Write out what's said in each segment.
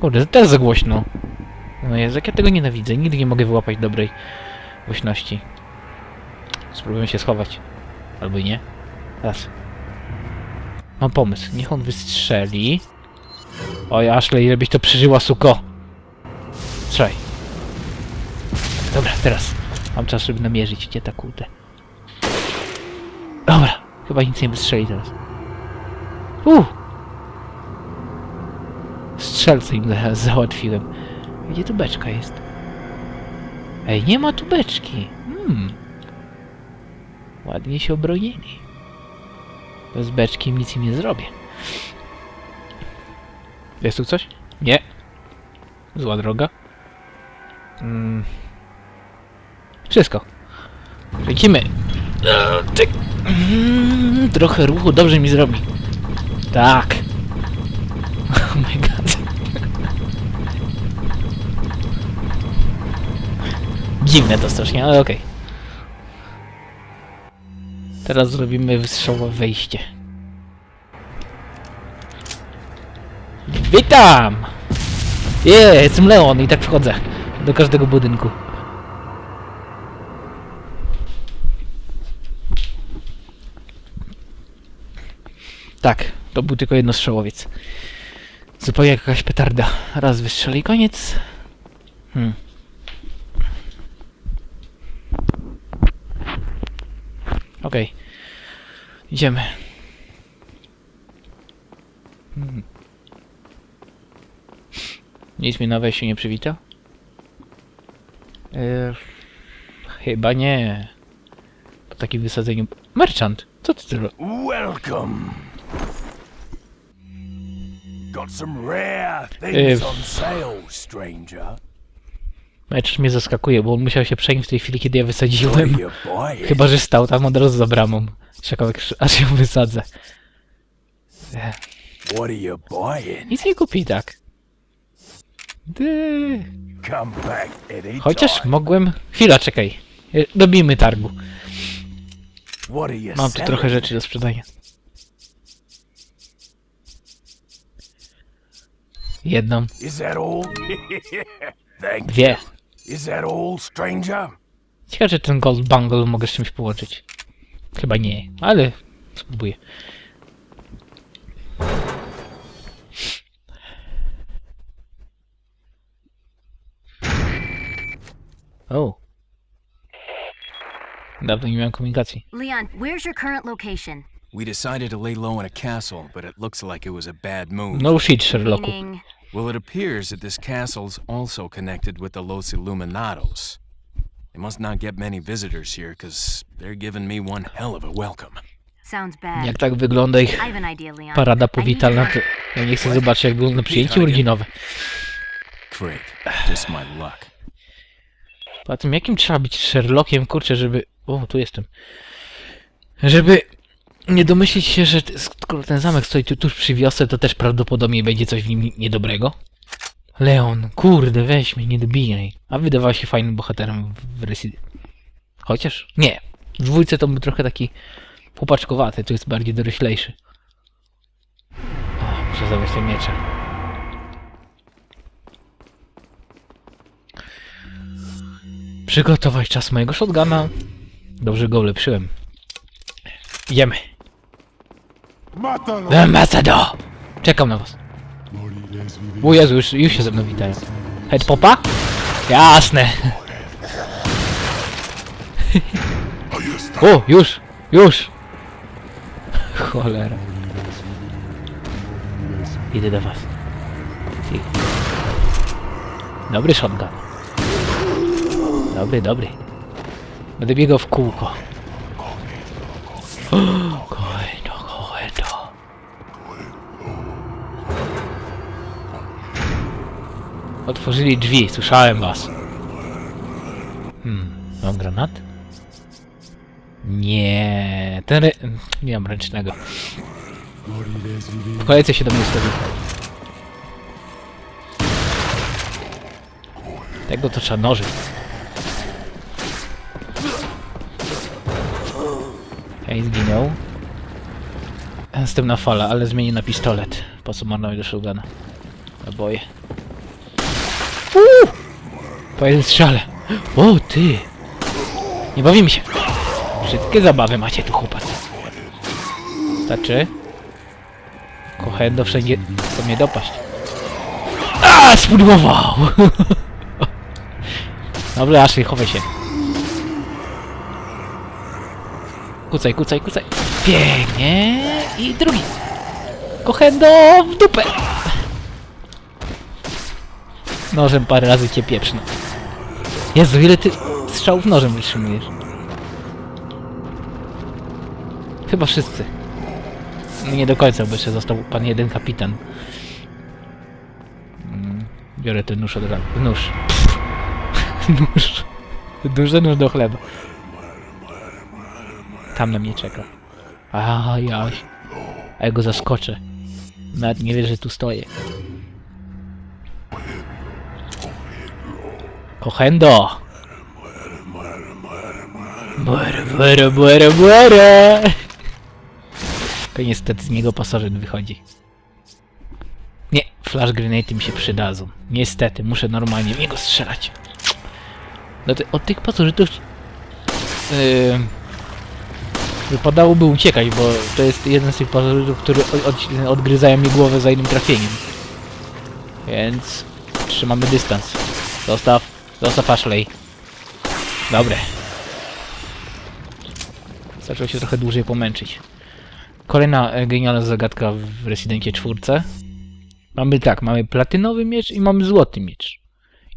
Kurde, też za głośno. No Jezu, jak ja tego nienawidzę. Nigdy nie mogę wyłapać dobrej głośności. Spróbujemy się schować. Albo i nie. Raz. Mam pomysł. Niech on wystrzeli. Oj, Ashley, ile byś to przeżyła, suko. Strzelaj. Dobra, teraz. Mam czas, żeby namierzyć gdzie ta kurde. Dobra. Chyba nic nie wystrzeli teraz. Uh. Strzelce im za- załatwiłem. Gdzie tu beczka jest? Ej, nie ma tu beczki. Hmm. Ładnie się obronili. Bez beczki nic im nie zrobię. Jest tu coś? Nie. Zła droga. Mm. Wszystko. Lecimy. E, Tyk. Mm, Trochę ruchu dobrze mi zrobi. Tak. Oh my god. Dziwne to strasznie, ale okej. Teraz zrobimy wystrzałowe wejście. Witam! Je, jestem Leon i tak wchodzę do każdego budynku. Tak, to był tylko jednostrzałowiec. Zupełnie jak jakaś petarda. Raz wystrzeli koniec. Hmm. Okej. Idziemy. Hmm. Nic mi na wejściu nie przywita? Eee, chyba nie. Po takim wysadzeniu... Merchant! Co ty tu Welcome. Got some rare Eh, things on sale, stranger. Merchant mnie zaskakuje, bo on musiał się przenieść w tej chwili, kiedy ja wysadziłem. Chyba, że stał tam od razu za bramą. Czekał, aż ją wysadzę. What are you buying? Nic nie kupi tak. Dy. Chociaż mogłem... Chwila, czekaj. Dobijmy targu. Mam tu trochę rzeczy do sprzedania. Jedną, dwie. Is that all, stranger? Ciekawe, czy ten Gold Bungle mogę z czymś połączyć. Chyba nie, ale spróbuję. O. Dawno nie miałem komunikacji. Leon, where's your current location? We decided to lay low in a castle, but it looks like it was a bad move. No shit, Sherlocku. Meaning, Well, it appears that this castle's also connected with the Los Illuminados. They must not get many visitors here, because they're giving me one hell of a welcome. sounds bad. Jak tak wygląda ich I have an idea, Leon. parada powitalna, to- ja nie chcę zobaczyć, jak wygląda przyjęcie urodzinowe. Craig, just my luck. Poza tym, jakim trzeba być Sherlockiem, kurczę, żeby... O, tu jestem. Żeby nie domyślić się, że skoro ten zamek stoi tu tuż przy wiosce, to też prawdopodobnie będzie coś w nim niedobrego. Leon, kurde, weź mnie, nie dobijaj. A wydawał się fajnym bohaterem w Resident... Chociaż? Nie. W dwójce to był trochę taki chłopaczkowaty, tu jest bardziej doroślejszy. O, muszę zabrać te miecze. Przygotować czas mojego shotguna. Dobrze go ulepszyłem. Idziemy. Ambassador! Czekam na was. O Jezu, już, już się ze mną witają. Head popa? Jasne. o, już, już. Cholera. Idę do was. Dobry shotgun. Dobry, dobry. Będę biegał w kółko. Otworzyli drzwi, słyszałem was. Hmm, mam granat? Nie, ten re... Nie mam ręcznego. W kolejce się do mnie ustawił. Tego to trzeba nożyć. Hej, zginął. Następna fala, ale zmienię na pistolet. Po co marnować do shotguna? Naboje. Uuu! Po jednym strzale. O, ty! Nie bawimy się. Wszystkie zabawy macie tu, chłopacy. Starczy? Kochendo wszędzie chce mnie dopaść. A, spudłował! Dobra, Ashley, chowaj się. Kucaj, kucaj, kucaj. Pięknie. I drugi. Kochendo w dupę. Nożem parę razy cię pieprznę. Jezu, ile ty strzałów nożem wytrzymujesz? Chyba wszyscy. No Nie do końca, bo jeszcze został pan jeden kapitan. Mm, Biorę ten nóż od razu. Nóż. nóż. Duży nóż do chleba. Tam na mnie czeka. A jaś. A ja go zaskoczę. Nawet nie wie, że tu stoję. Kochendo! Bora, bora, bora, bora! To niestety z niego pasożyt wychodzi. Nie, flash grenade mi się przydadzą. Niestety, muszę normalnie w niego strzelać. No to od tych pasożytów... Yy, wypadałoby uciekać, bo to jest jeden z tych pasożytów, które od, od, odgryzają mi głowę za jednym trafieniem. Więc trzymamy dystans. Zostaw, zostaw Ashley. Dobre. Zaczął się trochę dłużej pomęczyć. Kolejna e, genialna zagadka w Residencie 4. Mamy tak, mamy platynowy miecz i mamy złoty miecz.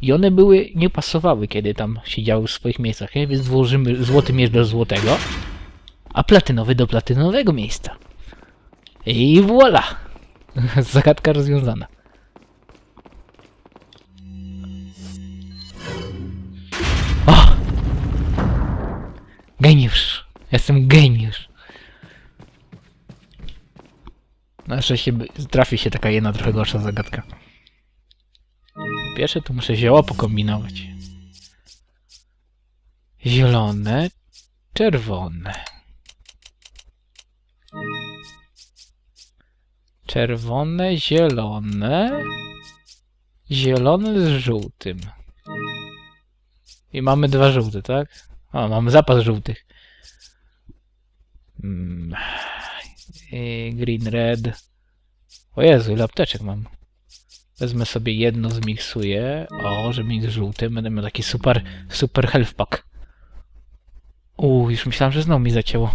I one były, nie pasowały, kiedy tam siedziały w swoich miejscach, nie? więc włożymy złoty miecz do złotego, a platynowy do platynowego miejsca. I voila! Zagadka rozwiązana. Geniusz! Jestem geniusz! Na szczęście trafi się taka jedna trochę gorsza zagadka. Pierwsze tu muszę zioła pokombinować. Zielone, czerwone. Czerwone, zielone. Zielone z żółtym. I mamy dwa żółte, tak? O, mamy zapas żółtych. Mm. Green, red. O Jezu, ile apteczek mam. Wezmę sobie jedno, zmiksuję. O, żeby mieć żółty. Będę miał taki super, super health pack. Uuu, już myślałem, że znowu mi zacięło.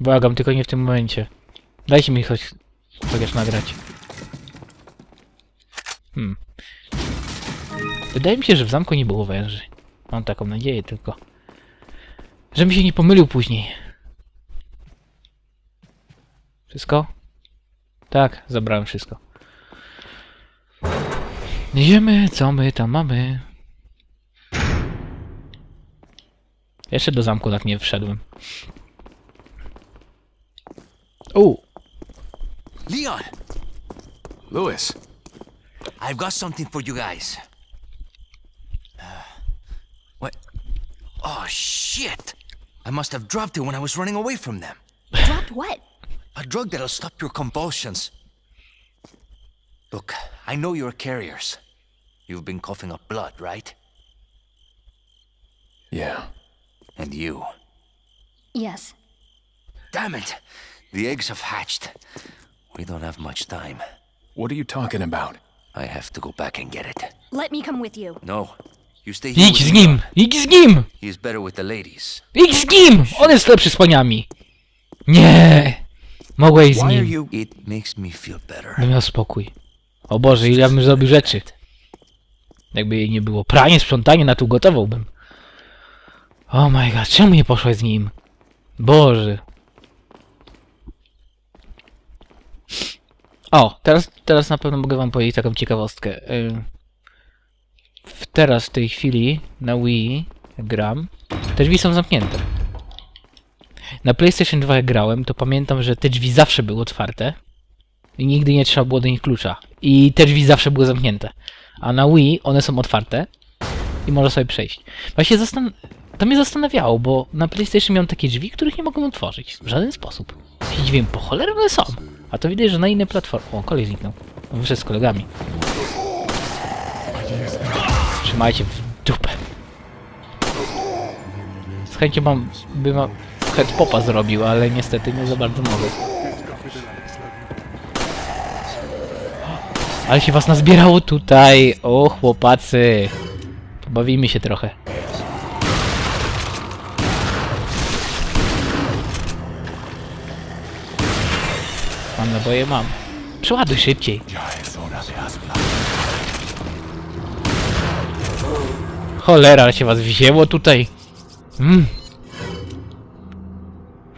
Błagam, tylko nie w tym momencie. Dajcie mi choć chociaż nagrać. Hmm. Wydaje mi się, że w zamku nie było węży. Mam taką nadzieję tylko. Żebym się nie pomylił później. Wszystko? Tak, zabrałem wszystko. Idziemy, co my tam mamy? Jeszcze do zamku tak nie wszedłem. U, Leon, Lewis, I've got something for you guys. Oh, shit! I must have dropped it when I was running away from them. Dropped what? A drug that'll stop your convulsions. Look, I know you're carriers. You've been coughing up blood, right? yeah. And you. Yes. Damn it! The eggs have hatched. We don't have much time. What are you talking about? I have to go back and get it. Let me come with you. No, you stay here idź with z Leon. nim! Idź z nim! He's better with the ladies. Idź z nim! On jest lepszy z paniami! Nie! Mogę iść z Why are nim. you? It makes me feel better. Bym miał spokój. O Boże, ile ja bym zrobił rzeczy. Jakby jej nie było. Pranie, sprzątanie, na tu gotowałbym. Oh my god, czemu nie poszłaś z nim? Boże. O, teraz, teraz na pewno mogę wam powiedzieć taką ciekawostkę. Y, W teraz, w tej chwili, na Wii gram, te drzwi są zamknięte. Na PlayStation 2 jak grałem, to pamiętam, że te drzwi zawsze były otwarte. I nigdy nie trzeba było do nich klucza. I te drzwi zawsze były zamknięte. A na Wii one są otwarte i można sobie przejść. Właśnie zastan... to mnie zastanawiało, bo na PlayStation miałem takie drzwi, których nie mogłem otworzyć. W żaden sposób. I dziwiłem, po cholerę one są. A to widać, że na inne platformy... O, kolej zniknął. Wyszedł z kolegami. Trzymajcie w dupę. Z chęcią mam, bym head popa zrobił, ale niestety nie za bardzo mogę. Ale się was nazbierało tutaj. O chłopacy. Pobawimy się trochę. Mam naboje, mam. Przeładuj szybciej. Cholera, się was wzięło tutaj. Mm.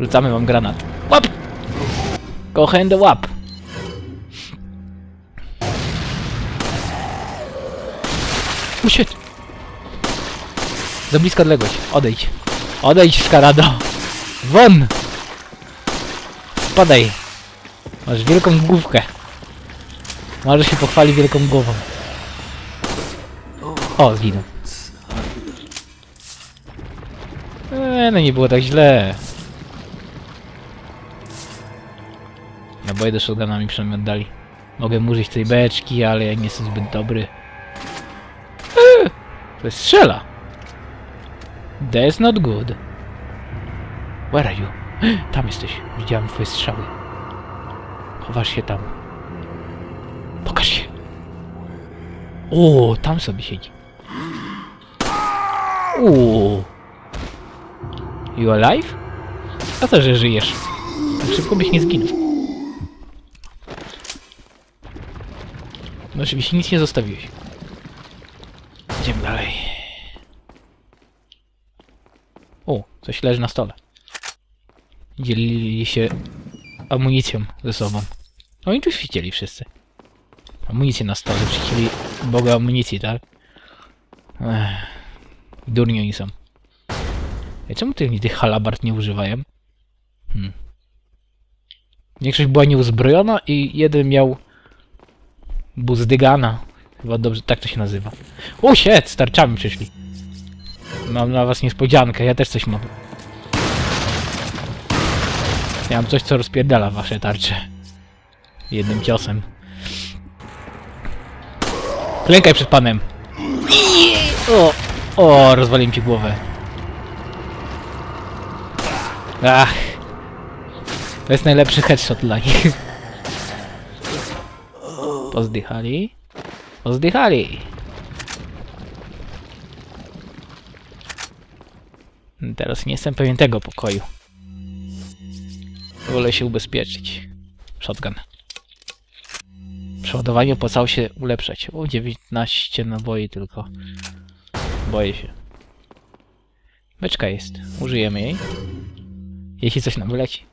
Rzucamy wam granat. Łap! Kochędę łap. Usiedź! Za bliska odległość. Odejdź. Odejdź, Skarado. Won! Spadaj. Masz wielką główkę. Może się pochwali wielką głową. O, zginął. Eee, no nie było tak źle. Naboje do shotguna mi przynajmniej oddali. Mogę użyć tej beczki, ale ja nie jestem zbyt dobry. Eee, to jest strzela. That's not good. Where are you? Tam jesteś. Widziałem twoje strzały. Chowasz się tam. Pokaż się. O, tam sobie siedzi. Uuu. You alive? A co, że żyjesz? Tak szybko byś nie zginął. No oczywiście nic nie zostawiłeś. Idziemy dalej. O, coś leży na stole. Dzielili się amunicją ze sobą. Oni tu świecieli wszyscy. Amunicję na stole, przycięli Boga amunicji, tak? Ech. Durni oni są. Czemu ty, tych halabart nie używają? Hmm. Większość była nieuzbrojona i jeden miał buzdygana. Chyba dobrze, tak to się nazywa. O, shit, z tarczami przyszli. Mam na was niespodziankę, ja też coś mam. Ja mam coś, co rozpierdala wasze tarcze. Jednym ciosem. Klękaj przed panem. O, o, rozwaliłem ci głowę. Ach. To jest najlepszy headshot dla nich. Pozdychali. Pozdychali. Teraz nie jestem pewien tego pokoju. Wolę się ubezpieczyć. Shotgun. Przeładowanie opłacało się ulepszać. O, 19 naboi tylko. Boję się. Beczka jest. Użyjemy jej. Jeśli coś nam wyleci.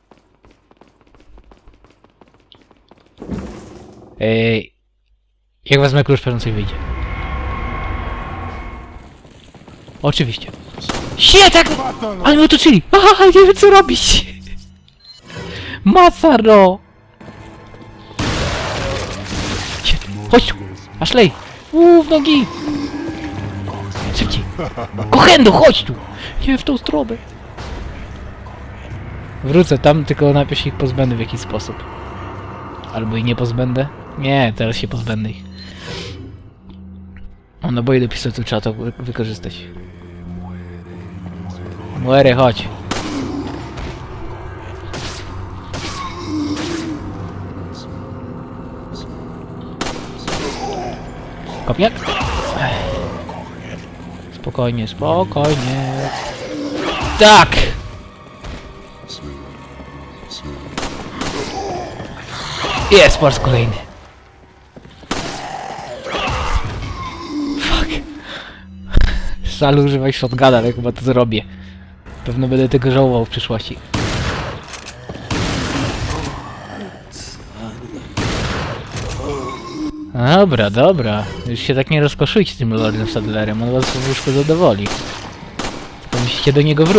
Ej, jak wezmę klucz, pewno coś wyjdzie. Oczywiście. Sie, tak! Ale mnie otoczyli! Aha, nie wiem co robić! Masaro! Chodź tu! Ashley! Uuu, w nogi! Szybciej! Kochendo, chodź tu! Nie w tą stronę! Wrócę tam, tylko najpierw się ich pozbędę w jakiś sposób. Albo i nie pozbędę. Nie, teraz się pozbędę ich. O, no boję do pistoletu, trzeba to wy wykorzystać. Muere, chodź. Kopnie? Spokojnie, spokojnie. Tak! Jest po raz kolejny. Fuck. Żal używać shotguna, ale chyba to zrobię. Pewno będę tego żałował w przyszłości. Dobra, dobra. Już się tak nie rozkoszujcie tym Lordem Sadlerem, on was w łóżku zadowoli. Musicie do niego wrócić.